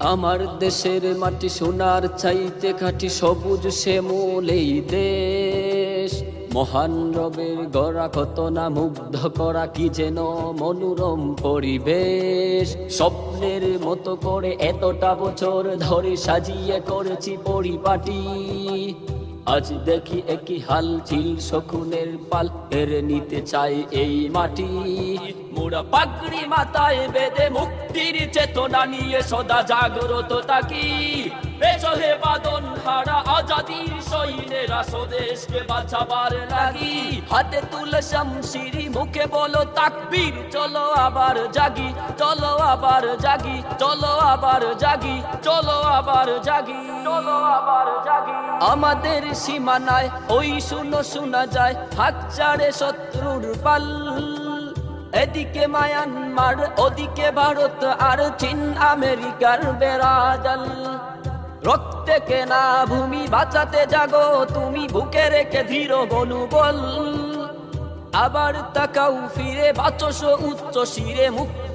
আমার দেশের মাটি সোনার চাইতে খাটি সবুজ শ্যামল এই দেশ। মহান রবের গড়া কত না মুগ্ধ করা কি যেন মনোরম পরিবেশ। স্বপ্নের মতো করে এতটা বছর ধরে সাজিয়ে করেছি পরিপাটি। আজ দেখি একই হাল ছিল শকুনের পাল। এর নিতে চাই এই মাটি। মোরা পাগড়ি মাথায় বেদে মুক্তির চেতনা নিয়ে সদা জাগ্রত থাকি। পেছহে বাদন হারা, আজাদির সৈন্যেরা স্বদেশকে বাঁচাবার লাগি। হাতে তুলে শামশিরি মুখে বলো, তাকবীর, চলো আবার জাগি, চলো আবার জাগি, চলো আবার জাগি, চলো আবার জাগি, চলো আবার আমাদের সীমানায়, ওই শুনো, শোনা যায়, হাত চাড়ে শত্রুর পাল। এদিকে মায়ানমার, ওদিকে ভারত, আর চীন, আমেরিকার বেড়াজাল। রক্তে কেনা ভূমি বাঁচাতে জাগো, তুমি বুকে রেখে ধীর বল। আবার তাকাও ফিরে, বাচস উচ্চ শিরে মুক্ত